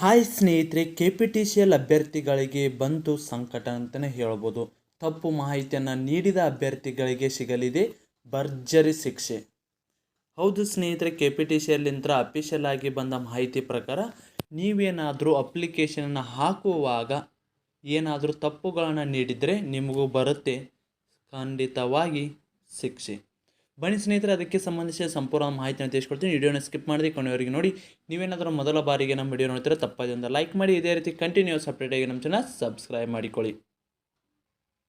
Hi ಸ್ನೇಹಿತರೆ K P T C L ಅಭ್ಯರ್ಥಿಗಳಿಗೆ ಬಂತು ಸಂಕಟ ಅಂತಲೇ ಹೇಳ್ಬೋದು. ತಪ್ಪು ಮಾಹಿತಿಯನ್ನು ನೀಡಿದ ಅಭ್ಯರ್ಥಿಗಳಿಗೆ ಸಿಗಲಿದೆ ಭರ್ಜರಿ ಶಿಕ್ಷೆ. ಹೌದು ಸ್ನೇಹಿತರೆ ಕೆ ಪಿ ಟಿ ಸಿ ಎಲ್ಲಿಂದ ಅಫಿಷಿಯಲ್ ಆಗಿ ಬಂದ ಮಾಹಿತಿ ಪ್ರಕಾರ ನೀವೇನಾದರೂ ಅಪ್ಲಿಕೇಶನನ್ನು ಹಾಕುವಾಗ ಏನಾದರೂ ತಪ್ಪುಗಳನ್ನು ನೀಡಿದರೆ ನಿಮಗೂ ಬರುತ್ತೆ ಖಂಡಿತವಾಗಿ ಶಿಕ್ಷೆ. ಬನ್ನಿ ಸ್ನೇಹಿತರೆ, ಅದಕ್ಕೆ ಸಂಬಂಧಿಸಿದ ಸಂಪೂರ್ಣ ಮಾಹಿತಿಯನ್ನು ತಿಳಿಸ್ಕೊಡ್ತೀನಿ. ವಿಡಿಯೋನ ಸ್ಕಿಪ್ ಮಾಡಿದೆ ಕೊನೆಯವರಿಗೆ ನೋಡಿ. ನೀವೇನಾದರೂ ಮೊದಲ ಬಾರಿಗೆ ನಮ್ಮ ವಿಡಿಯೋ ನೋಡ್ತೀರಾ, ತಪ್ಪದೆ ಒಂದು ಲೈಕ್ ಮಾಡಿ. ಇದೇ ರೀತಿ ಕಂಟಿನ್ಯೂಸ್ ಅಪ್ಡೇಟಾಗಿ ನಮ್ಮ ಚಾನಲ್ ಸಬ್ಸ್ಕ್ರೈಬ್ ಮಾಡಿಕೊಳ್ಳಿ.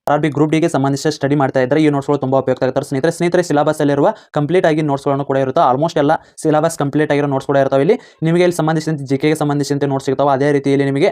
ಆರ್ ಬಿ ಗ್ರೂಪ್ ಡಿಗೆ ಸಂಬಂಧಿಸಿದ ಸ್ಟಡಿ ಮಾಡ್ತಾ ಇದ್ದರೆ ಈ ನೋಟ್ಸ್ಗಳು ತುಂಬ ಉಪಯುಕ್ತ ಆಗ್ತಾರೆ ಸ್ನೇಹಿತರೆ ಸ್ನೇಹಿತರೆ ಸಿಲಬಸ್ಸಲ್ಲಿರುವ ಕಂಪ್ಲೀಟ್ ಆಗಿ ನೋಟ್ಸ್ಗಳನ್ನು ಕೂಡ ಇರುತ್ತೆ. ಆಲ್ಮೋಸ್ಟ್ ಎಲ್ಲ ಸಿಲಬಸ್ ಕಂಪ್ಲೀಟ್ ಆಗಿರೋ ನೋಟ್ಸ್ ಕೂಡ ಇರ್ತಾವೆ ಇಲ್ಲಿ. ನಿಮಗೆ ಇಲ್ಲಿ ಸಂಬಂಧಿಸಿದಂತೆ ಜಿ ಕೆಗೆ ಸಂಬಂಧಿಸಿದಂತೆ ನೋಟ್ಸ್ ಸಿಗ್ತಾವೆ. ಅದೇ ರೀತಿಯಲ್ಲಿ ನಿಮಗೆ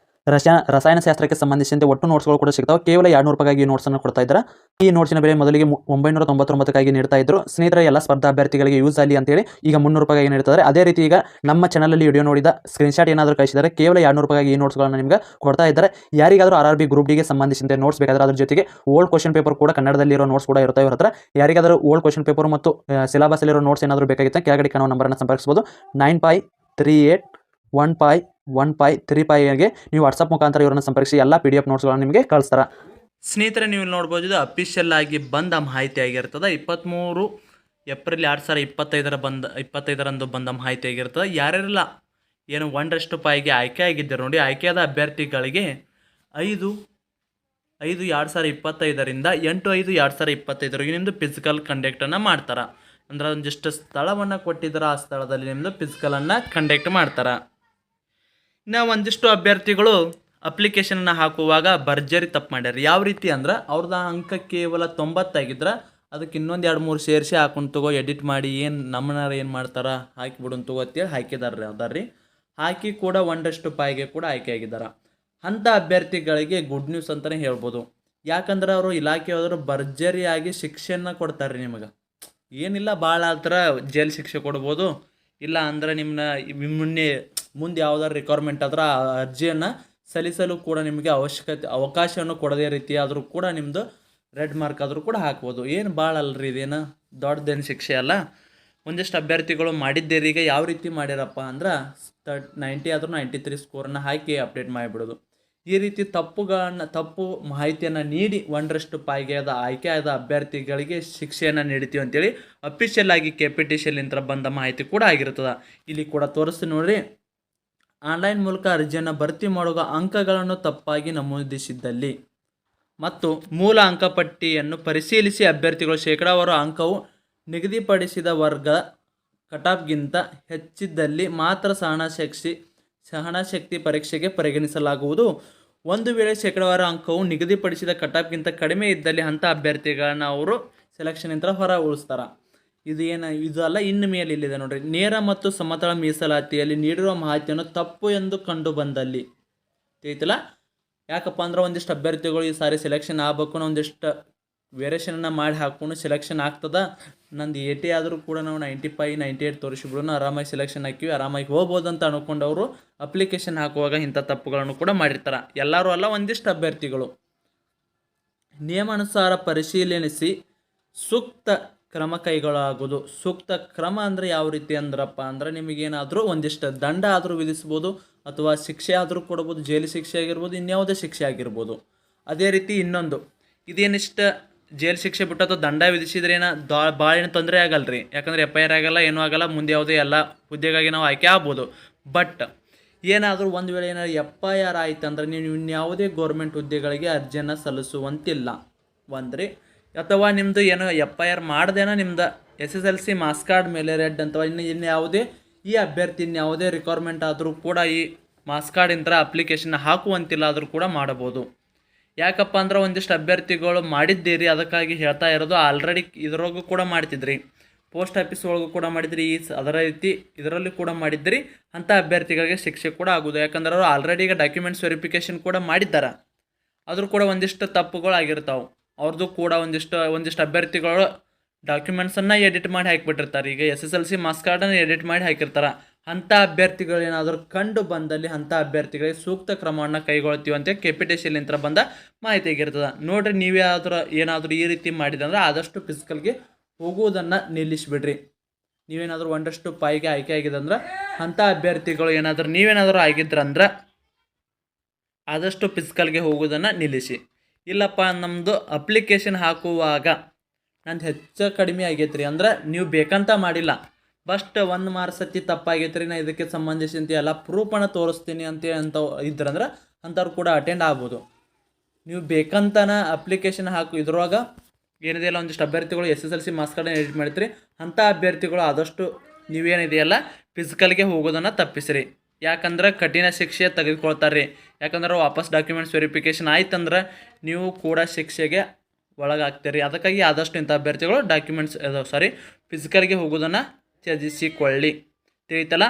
ರಸಾಯನ, ರಸಾಯನಶಾಸ್ತ್ರಕ್ಕೆ ಸಂಬಂಧಿಸಿದಂತೆ ಒಟ್ಟು ನೋಟ್ಸ್ಗಳು ಕೂಡ ಸಿಗ್ತಾವೆ. ಕೇವಲ ಎರಡು ರೂಪಾಯಿಗಾಗಿ ರೂಪಾಯಿಗೆ ಈ ನೋಟ್ಸನ್ನು ಕೊಡ್ತಾ ಇದ್ದಾರೆ. ಈ ನೋಟ್ಸಿನ ಬೆಲೆ ಮೊದಲಿಗೆ ಒಂಬೈನೂರ ತೊಂಬತ್ತೊಂಬತ್ತಕ್ಕಾಗಿ ನೀಡ್ತಾ ಇದ್ರು. ಸ್ನೇಹಿತರ, ಎಲ್ಲ ಸ್ಪರ್ಧಾ ಅಭ್ಯರ್ಥಿಗಳಿಗೆ ಯೂಸ್ ಆಗಲಿ ಅಂತೇಳಿ ಈಗ ಮುನ್ನೂರು ರೂಪಾಯಿಗೆ ನೀಡ್ತಾರೆ ಅದೇ ರೀತಿ ಈಗ ನಮ್ಮ ಚಾನಲಲ್ಲಿ ವಿಡಿಯೋ ನೋಡಿದ ಸ್ಕ್ರೀನ್ಶಾಟ್ ಏನಾದರೂ ಕಳಿಸಿದರೆ, ಕೇವಲ ಎರಡು ನೂರು ರೂಪಾಯಿಗೆ ಈ ನೋಟ್ಸ್ಗಳನ್ನು ನಿಮಗೆ ಕೊಡ್ತಾ ಇದ್ದಾರೆ. ಯಾರಿಗಾದರೂ ಆರ್ ಆರ್ ಬಿ ಗ್ರೂಪ್ ಡಿಗೆ ಸಂಬಂಧಿಸಿದಂತೆ ನೋಟ್ಸ್ ಬೇಕಾದ್ರೆ ಅದ್ರ ಜೊತೆಗೆ ಓಲ್ಡ್ ಕ್ವಶನ್ ಪೇಪರ್ ಕೂಡ ಕನ್ನಡದಲ್ಲಿ ಇರೋ ನೋಟ್ಸ್ ಕೂಡ ಇರುತ್ತೆ ಇವ್ರ ಹತ್ರ ಯಾರಿಗಾದರೂ ಓಲ್ಡ್ ಕ್ವಶನ್ ಪೇಪರ್ ಮತ್ತು ಸಿಲೆಬಸ್ಸಲ್ಲಿರೋ ನೋಟ್ಸ್ ಏನಾದರೂ ಬೇಕಾಗಿತ್ತು ಕೆಳಗಡೆ ಕಾಣೋ ನಂಬರನ್ನು ಸಂಪರ್ಕಿಸಬಹುದು. Nine five three eight one five one five three ಫೈಗೆ ನೀವು ವಾಟ್ಸಪ್ ಮುಖಾಂತರ ಇವರನ್ನು ಸಂಪರ್ಕಿಸಿ, ಎಲ್ಲ ಪಿ ಡಿ ಎಫ್ ನೋಟ್ಸ್ಗಳನ್ನು ನಿಮಗೆ ಕಳಿಸ್ತಾರೆ. ಸ್ನೇಹಿತರೆ, ನೀವು ನೋಡ್ಬೋದು, ಇದು ಅಫಿಷಿಯಲ್ ಆಗಿ ಬಂದ ಮಾಹಿತಿ ಆಗಿರ್ತದೆ. ಇಪ್ಪತ್ತ್ಮೂರು ಏಪ್ರಿಲ್ ಎರಡು ಸಾವಿರ ಇಪ್ಪತ್ತೈದರ ಬಂದ, ಇಪ್ಪತ್ತೈದರಂದು ಬಂದ ಮಾಹಿತಿ ಆಗಿರ್ತದೆ. ಯಾರ್ಯಾರೆಲ್ಲ ಏನು ಒಂದರಷ್ಟು ಪಾಯಿಗೆ ಆಯ್ಕೆ ಆಗಿದ್ದರು ನೋಡಿ, ಆಯ್ಕೆಯಾದ ಅಭ್ಯರ್ಥಿಗಳಿಗೆ ಐದು ಐದು ಎರಡು ಸಾವಿರ ಇಪ್ಪತ್ತೈದರಿಂದ ಎಂಟು ಐದು ಎರಡು ಸಾವಿರ ಇಪ್ಪತ್ತೈದರಿಗೆ ನಿಮ್ಮದು ಫಿಸಿಕಲ್ ಕಂಡಕ್ಟನ್ನು ಮಾಡ್ತಾರೆ. ಅಂದ್ರೆ ಒಂದಿಷ್ಟು ಸ್ಥಳವನ್ನು ಕೊಟ್ಟಿದ್ದಾರೆ ಆ ಸ್ಥಳದಲ್ಲಿ ನಿಮ್ಮದು ಫಿಸಿಕಲನ್ನು ಕಂಡಕ್ಟ್ ಮಾಡ್ತಾರೆ. ಇನ್ನು ಒಂದಿಷ್ಟು ಅಭ್ಯರ್ಥಿಗಳು ಅಪ್ಲಿಕೇಶನನ್ನು ಹಾಕುವಾಗ ಭರ್ಜರಿ ತಪ್ಪು ಮಾಡ್ಯಾರ. ಯಾವ ರೀತಿ ಅಂದ್ರೆ ಅವ್ರದ್ದು ಅಂಕ ಕೇವಲ ತೊಂಬತ್ತಾಗಿದ್ರೆ ಅದಕ್ಕೆ ಇನ್ನೊಂದು ಎರಡು ಮೂರು ಸೇರಿಸಿ ಹಾಕೊಂಡು ತಗೋ ಎಡಿಟ್ ಮಾಡಿ ಏನು ನಮ್ಮನಾರ ಏನು ಮಾಡ್ತಾರ ಹಾಕಿಬಿಡೋನ್ ತಗೋ ಅಂತೇಳಿ ಹಾಕಿದಾರೆ ಅದಾರ್ರಿ. ಹಾಕಿ ಕೂಡ ಒಂದಷ್ಟು ಪಾಯಿಗೆ ಕೂಡ ಆಯ್ಕೆ ಆಗಿದ್ದಾರೆ ಅಂಥ ಅಭ್ಯರ್ಥಿಗಳಿಗೆ ಗುಡ್ ನ್ಯೂಸ್ ಅಂತಲೇ ಹೇಳ್ಬೋದು. ಯಾಕಂದ್ರೆ ಅವರು ಇಲಾಖೆಯವರು ಭರ್ಜರಿಯಾಗಿ ಶಿಕ್ಷೆಯನ್ನ ಕೊಡ್ತಾರೆ ರೀ ನಿಮಗೆ. ಏನಿಲ್ಲ ಭಾಳ ಆತರ ಜೈಲ್ ಶಿಕ್ಷೆ ಕೊಡ್ಬೋದು. ಇಲ್ಲ ಅಂದ್ರೆ ನಿಮ್ಮನ್ನ ಮುನ್ನೆ ಮುಂದೆ ಯಾವ್ದಾರು ರಿಕ್ವೈರ್ಮೆಂಟ್ ಆದ್ರೆ ಆ ಅರ್ಜಿಯನ್ನು ಸಲ್ಲಿಸಲು ಕೂಡ ನಿಮಗೆ ಅವಶ್ಯಕತೆ, ಅವಕಾಶವನ್ನು ಕೊಡದೇ ರೀತಿ ಆದರೂ ಕೂಡ ನಿಮ್ಮದು ರೆಡ್ ಮಾರ್ಕ್ ಆದರೂ ಕೂಡ ಹಾಕ್ಬೋದು. ಏನು ಭಾಳ ಅಲ್ರಿ ಇದೇನು? ದೊಡ್ಡದೇನು ಶಿಕ್ಷೆ ಅಲ್ಲ. ಒಂದಿಷ್ಟು ಅಭ್ಯರ್ಥಿಗಳು ಮಾಡಿದ್ದೇರಿ, ಈಗ ಯಾವ ರೀತಿ ಮಾಡ್ಯಾರಪ್ಪ ಅಂದ್ರೆ ತರ್ಟ್ ನೈಂಟಿ ಆದರೂ ನೈಂಟಿ ತ್ರೀ ಸ್ಕೋರನ್ನು ಹಾಕಿ ಅಪ್ಡೇಟ್ ಮಾಡಿಬಿಡೋದು. ಈ ರೀತಿ ತಪ್ಪುಗಳನ್ನು, ತಪ್ಪು ಮಾಹಿತಿಯನ್ನು ನೀಡಿ ಒಂದರಷ್ಟು ಆಯ್ಕೆ ಆದ ಅಭ್ಯರ್ಥಿಗಳಿಗೆ ಶಿಕ್ಷೆಯನ್ನು ನೀಡ್ತೀವಿ ಅಂತೇಳಿ ಅಫಿಷಿಯಲ್ ಆಗಿ ಕೆ ಪಿ ಟಿ ಬಂದ ಮಾಹಿತಿ ಕೂಡ ಆಗಿರ್ತದೆ. ಇಲ್ಲಿ ಕೂಡ ತೋರಿಸ್ತೀನಿ ನೋಡ್ರಿ. ಆನ್ಲೈನ್ ಮೂಲಕ ಅರ್ಜಿಯನ್ನು ಭರ್ತಿ ಮಾಡುವ ಅಂಕಗಳನ್ನು ತಪ್ಪಾಗಿ ನಮೂದಿಸಿದ್ದಲ್ಲಿ. ಮತ್ತು ಮೂಲ ಅಂಕಪಟ್ಟಿಯನ್ನು ಪರಿಶೀಲಿಸಿ ಅಭ್ಯರ್ಥಿಗಳು ಶೇಕಡಾವಾರು ಅಂಕವು ನಿಗದಿಪಡಿಸಿದ ವರ್ಗ ಕಟಾಪ್ಗಿಂತ ಹೆಚ್ಚಿದ್ದಲ್ಲಿ ಮಾತ್ರ ಸಹನಶಕ್ತಿ ಸಹನಶಕ್ತಿ ಪರೀಕ್ಷೆಗೆ ಪರಿಗಣಿಸಲಾಗುವುದು. ಒಂದು ವೇಳೆ ಶೇಕಡಾವಾರು ಅಂಕವು ನಿಗದಿಪಡಿಸಿದ ಕಟಾಪ್ಗಿಂತ ಕಡಿಮೆ ಇದ್ದಲ್ಲಿ ಅಂಥ ಅಭ್ಯರ್ಥಿಗಳನ್ನು ಅವರು ಸೆಲೆಕ್ಷನಿಂದ ಹೊರ ಉಳಿಸ್ತಾರೆ ಇದು ಏನು, ಇದು ಅಲ್ಲ, ಇನ್ನು ಮೇಲೆ ಇಲ್ಲಿದೆ ನೋಡ್ರಿ. ನೇರ ಮತ್ತು ಸಮತಳ ಮೀಸಲಾತಿಯಲ್ಲಿ ನೀಡಿರುವ ಮಾಹಿತಿಯನ್ನು ತಪ್ಪು ಎಂದು ಕಂಡು ಬಂದಲ್ಲಿ. ತಿಳಿತಲ್ಲ? ಯಾಕಪ್ಪ ಅಂದ್ರೆ ಒಂದಿಷ್ಟು ಅಭ್ಯರ್ಥಿಗಳು ಈ ಸಾರಿ ಸೆಲೆಕ್ಷನ್ ಆಗ್ಬೇಕು ಒಂದಿಷ್ಟು ವೇರಿಯೇಷನನ್ನು ಮಾಡಿ ಹಾಕೊಂಡು ಸೆಲೆಕ್ಷನ್ ಆಗ್ತದ. ನಂದು ಏಟಿ ಆದರೂ ಕೂಡ ನಾವು ನೈಂಟಿ ಫೈ ನೈಂಟಿ ಏಟ್ ತೋರಿಸಿಬಿಡೋಣ. ಆರಾಮಾಗಿ ಸೆಲೆಕ್ಷನ್ ಹಾಕಿವಿ, ಆರಾಮಾಗಿ ಹೋಗ್ಬೋದು ಅಂತ ಅವರು ಅಪ್ಲಿಕೇಶನ್ ಹಾಕುವಾಗ ಇಂಥ ತಪ್ಪುಗಳನ್ನು ಕೂಡ ಮಾಡಿರ್ತಾರೆ. ಎಲ್ಲರೂ ಅಲ್ಲ, ಒಂದಿಷ್ಟು ಅಭ್ಯರ್ಥಿಗಳು. ನಿಯಮಾನುಸಾರ ಪರಿಶೀಲನಿಸಿ ಸೂಕ್ತ ಕ್ರಮ ಕೈಗೊಳ್ಳಾಗುವುದು ಸೂಕ್ತ ಕ್ರಮ ಅಂದರೆ ಯಾವ ರೀತಿ ಅಂದ್ರಪ್ಪ ಅಂದ್ರೆ ನಿಮಗೇನಾದರೂ ಒಂದಿಷ್ಟು ದಂಡ ಆದರೂ ವಿಧಿಸ್ಬೋದು ಅಥವಾ ಶಿಕ್ಷೆ ಆದರೂ ಕೊಡ್ಬೋದು, ಜೈಲು ಶಿಕ್ಷೆ ಆಗಿರ್ಬೋದು, ಇನ್ಯಾವುದೇ ಶಿಕ್ಷೆ ಆಗಿರ್ಬೋದು. ಅದೇ ರೀತಿ ಇನ್ನೊಂದು, ಇದೇನಿಷ್ಟು ಜೈಲು ಶಿಕ್ಷೆ ಬಿಟ್ಟು ಅಥವಾ ದಂಡ ವಿಧಿಸಿದ್ರೆ ಏನೋ? ದಾ ಭಾಳ ತೊಂದರೆ ಆಗಲ್ಲ ರೀ ಯಾಕಂದ್ರೆ ಎಫ್ ಐ ಆರ್ ಆಗಲ್ಲ, ಏನೂ ಆಗಲ್ಲ, ಮುಂದೆ ಯಾವುದೇ ಎಲ್ಲ ಹುದ್ದೆಗಾಗಿ ನಾವು ಆಯ್ಕೆ ಆಗ್ಬೋದು. ಬಟ್ ಏನಾದರೂ ಒಂದು ವೇಳೆ ಏನಾದ್ರು ಎಫ್ ಐ ಆರ್ ಆಯ್ತು ಅಂದ್ರೆ ನೀವು ಇನ್ಯಾವುದೇ ಗೌರ್ಮೆಂಟ್ ಹುದ್ದೆಗಳಿಗೆ ಅರ್ಜಿಯನ್ನು ಸಲ್ಲಿಸುವಂತಿಲ್ಲ. ಒಂದ್ರಿ ಅಥವಾ ನಿಮ್ಮದು ಏನೋ ಎಫ್ ಐ ಆರ್ ಮಾಡ್ದೇನೋ ನಿಮ್ದು S S L C marks card ಮೇಲೆ ರೆಡ್ ಅಥವಾ ಇನ್ನು ಇನ್ನು ಯಾವುದೇ ಈ ಅಭ್ಯರ್ಥಿ ಇನ್ಯಾವುದೇ ರಿಕ್ವೈರ್ಮೆಂಟ್ ಆದರೂ ಕೂಡ ಈ ಮಾಸ್ ಇಂಥ ಅಪ್ಲಿಕೇಶನ್ ಹಾಕುವಂತಿಲ್ಲ ಆದರೂ ಕೂಡ ಮಾಡಬಹುದು ಯಾಕಪ್ಪ ಅಂದ್ರೆ ಒಂದಿಷ್ಟು ಅಭ್ಯರ್ಥಿಗಳು ಮಾಡಿದ್ದೀರಿ, ಅದಕ್ಕಾಗಿ ಹೇಳ್ತಾ ಇರೋದು ಆಲ್ರೆಡಿ ಇದರೊಳಗೂ ಕೂಡ ಮಾಡ್ತಿದ್ರಿ. ಪೋಸ್ಟ್ ಆಫೀಸ್ ಒಳಗೂ ಕೂಡ ಮಾಡಿದ್ರಿ, ಈ ಅದರ ರೀತಿ ಇದರಲ್ಲಿ ಕೂಡ ಮಾಡಿದ್ರಿ ಅಂಥ ಅಭ್ಯರ್ಥಿಗಳಿಗೆ ಶಿಕ್ಷೆ ಕೂಡ ಆಗೋದು. ಯಾಕಂದ್ರೆ ಅವರು ಆಲ್ರೆಡಿ ಈಗ ಡಾಕ್ಯುಮೆಂಟ್ಸ್ ವೆರಿಫಿಕೇಷನ್ ಕೂಡ ಮಾಡಿದ್ದಾರೆ. ಆದರೂ ಕೂಡ ಒಂದಿಷ್ಟು ತಪ್ಪುಗಳು ಆಗಿರ್ತಾವೆ ಅವ್ರದ್ದು ಕೂಡ ಒಂದಿಷ್ಟು ಒಂದಿಷ್ಟು ಅಭ್ಯರ್ಥಿಗಳು ಡಾಕ್ಯುಮೆಂಟ್ಸನ್ನು ಎಡಿಟ್ ಮಾಡಿ ಹಾಕಿಬಿಟ್ಟಿರ್ತಾರೆ. ಈಗ S S L C marks ಕಾರ್ಡನ್ನು ಎಡಿಟ್ ಮಾಡಿ ಹಾಕಿರ್ತಾರೆ. ಅಂಥ ಅಭ್ಯರ್ಥಿಗಳು ಏನಾದರೂ ಕಂಡು ಬಂದಲ್ಲಿ ಅಂಥ ಅಭ್ಯರ್ಥಿಗಳಿಗೆ ಸೂಕ್ತ ಕ್ರಮವನ್ನು ಕೈಗೊಳ್ತೀವಿ ಅಂತ ಕೆ ಪಿ ಟಿ ಸಿಲಿಂತ್ರ ಬಂದ ಮಾಹಿತಿ ಆಗಿರ್ತದೆ. ನೀವೇ ನೀವ್ಯಾವ್ದಾರು ಏನಾದರೂ ಈ ರೀತಿ ಮಾಡಿದಂದ್ರೆ ಆದಷ್ಟು ಫಿಸಿಕಲ್ಗೆ ಹೋಗುವುದನ್ನು ನಿಲ್ಲಿಸಿಬಿಡ್ರಿ. ನೀವೇನಾದರೂ ಒಂದಷ್ಟು ಪಾಯಿಗೆ ಆಯ್ಕೆ ಆಗಿದೆ ಅಂದ್ರೆ ಅಂಥ ಅಭ್ಯರ್ಥಿಗಳು ಏನಾದರೂ ನೀವೇನಾದರೂ ಆಗಿದ್ರಂದ್ರೆ ಆದಷ್ಟು ಫಿಸಿಕಲ್ಗೆ ಹೋಗುವುದನ್ನು ನಿಲ್ಲಿಸಿ. ಇಲ್ಲಪ್ಪ ನಮ್ಮದು ಅಪ್ಲಿಕೇಶನ್ ಹಾಕುವಾಗ. ನಂದು ಹೆಚ್ಚು ಕಡಿಮೆ ಆಗೈತೆ ರೀ ಅಂದ್ರೆ ನೀವು ಬೇಕಂತ ಮಾಡಿಲ್ಲ. ಬಸ್ಟ್ ಒಂದು ಮಾರ್ಸತಿ ತಪ್ಪಾಗೈತೆ ರೀ ನಾ ಇದಕ್ಕೆ ಸಂಬಂಧಿಸಿದಂತೆ ಎಲ್ಲ ಪ್ರೂಫನ್ನು ತೋರಿಸ್ತೀನಿ ಅಂತ ಅಂತ ಇದ್ರಂದ್ರೆ ಅಂಥವ್ರು ಕೂಡ ಅಟೆಂಡ್ ಆಗ್ಬೋದು. ನೀವು ಬೇಕಂತನ ಅಪ್ಲಿಕೇಶನ್ ಹಾಕು, ಇದ್ರೊಳಗೆ ಏನಿದೆ ಅಲ್ಲ ಒಂದಿಷ್ಟು ಅಭ್ಯರ್ಥಿಗಳು S S L C marks ಕಾರ್ಡನ್ನು ಎಡಿಟ್ ಮಾಡ್ತೀರಿ ಅಂಥ ಅಭ್ಯರ್ಥಿಗಳು ಆದಷ್ಟು ನೀವೇನಿದೆಯಲ್ಲ ಫಿಸಿಕಲ್ಗೆ ಹೋಗೋದನ್ನು ತಪ್ಪಿಸ್ರಿ. ಯಾಕಂದ್ರೆ ಕಠಿಣ ಶಿಕ್ಷೆ ತೆಗೆದುಕೊಳ್ತಾರೆ ಯಾಕಂದ್ರೆ ವಾಪಸ್ ಡಾಕ್ಯುಮೆಂಟ್ಸ್ ವೆರಿಫಿಕೇಷನ್ ಆಯ್ತಂದ್ರೆ ನೀವು ಕೂಡ ಶಿಕ್ಷೆಗೆ ಒಳಗಾಗ್ತೀರಿ. ಅದಕ್ಕಾಗಿ ಆದಷ್ಟು ಇಂಥ ಅಭ್ಯರ್ಥಿಗಳು ಡಾಕ್ಯುಮೆಂಟ್ಸ್ ಸಾರಿ ಫಿಸಿಕಲ್ಗೆ ಹೋಗೋದನ್ನು ತ್ಯಜಿಸಿಕೊಳ್ಳಿ. ತಿಳಿತಲ್ಲ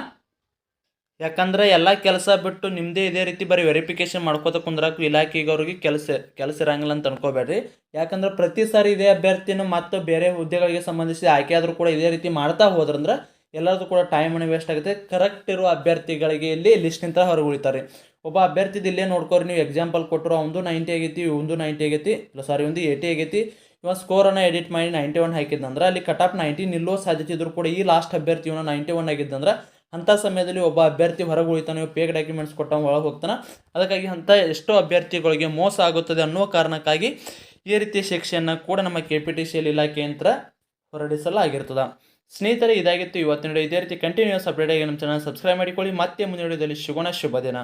ಯಾಕಂದ್ರೆ ಎಲ್ಲ ಕೆಲಸ ಬಿಟ್ಟು ನಿಮ್ಮದೇ ಇದೇ ರೀತಿ ಬರೀ ವೆರಿಫಿಕೇಷನ್ ಮಾಡ್ಕೋತ ಕುಂದ್ರಾಕು ಇಲಾಖೆಗವ್ರಿಗೆ ಕೆಲಸ ಕೆಲಸ ಇರಂಗಿಲ್ಲ ಅಂತ ಅನ್ಕೋಬೇಡ್ರಿ. ಯಾಕಂದ್ರೆ ಪ್ರತಿ ಸಾರಿ ಇದೇ ಅಭ್ಯರ್ಥಿನೂ ಮತ್ತು ಬೇರೆ ಹುದ್ದೆಗಳಿಗೆ ಸಂಬಂಧಿಸಿ ಆಯ್ಕೆ ಆದರೂ ಕೂಡ ಇದೇ ರೀತಿ ಮಾಡ್ತಾ ಹೋದ್ರಂದ್ರೆ ಎಲ್ಲರದು ಕೂಡ ಟೈಮನ್ನು ವೇಸ್ಟ್ ಆಗುತ್ತೆ. ಕರೆಕ್ಟ್ ಇರುವ ಅಭ್ಯರ್ಥಿಗಳಿಗೆ ಇಲ್ಲಿ ಲಿಸ್ಟ್ನಿಂದ ಹೊರಗೆ ಉಳಿತಾರೆ. ಒಬ್ಬ ಅಭ್ಯರ್ಥಿದು ಇಲ್ಲೇ ನೋಡ್ಕೊರಿ, ನೀವು ಎಕ್ಸಾಂಪಲ್ ಕೊಟ್ಟರು ಒಂದು ನೈಂಟಿ ಆಗೈತಿ ಒಂದು ನೈಂಟಿ ಆಗೈತಿ ಸಾರಿ ಒಂದು ಏಯ್ಟಿ ಆಗೈತಿ. ಇವಾಗ ಸ್ಕೋರನ್ನು ಎಡಿಟ್ ಮಾಡಿ ನೈಂಟಿ ಒನ್ ಹಾಕಿದ್ದಂದ್ರೆ ಅಲ್ಲಿ ಕಟ್ ಆಫ್ ನೈಂಟಿ ನಿಲ್ಲೋ ಸಾಧ್ಯತೆ ಇದ್ರೂ ಕೂಡ ಈ ಲಾಸ್ಟ್ ಅಭ್ಯರ್ಥಿ ಇವನು ನೈಂಟಿ ಒನ್ ಆಗಿದ್ದಂದ್ರೆ ಅಂಥ ಸಮಯದಲ್ಲಿ ಒಬ್ಬ ಅಭ್ಯರ್ಥಿ ಹೊರಗೆ ಉಳಿತಾನೆ ಪೇಕ್ ಡಾಕ್ಯುಮೆಂಟ್ಸ್ ಕೊಟ್ಟ ಒಳಗೆ ಹೋಗ್ತಾನೆ. ಅದಕ್ಕಾಗಿ ಅಂಥ ಎಷ್ಟೋ ಅಭ್ಯರ್ಥಿಗಳಿಗೆ ಮೋಸ ಆಗುತ್ತದೆ ಅನ್ನೋ ಕಾರಣಕ್ಕಾಗಿ ಈ ರೀತಿಯ ಶಿಕ್ಷೆಯನ್ನು ಕೂಡ ನಮ್ಮ K P T C L ಇಲಾಖೆಯಂತ್ರ ಹೊರಡಿಸಲಾಗಿರ್ತದೆ. ಸ್ನೇಹಿತರೆ, ಇದಾಗಿತ್ತು ಇವತ್ತಿನ ವಿಡಿಯೋ ಇದೇ ರೀತಿ ಕಂಟಿನ್ಯೂಸ್ ಅಪ್ಡೇಟ್ ಆಗಿ ನಮ್ಮ ಚಾನಲ್ ಸಬ್ಸ್ಕ್ರೈಬ್ ಮಾಡಿಕೊಳ್ಳಿ. ಮತ್ತೆ ಮುಂದಿನ ವಿಡಿಯೋದಲ್ಲಿ ಸಿಗೋಣ. ಶುಭ ದಿನ.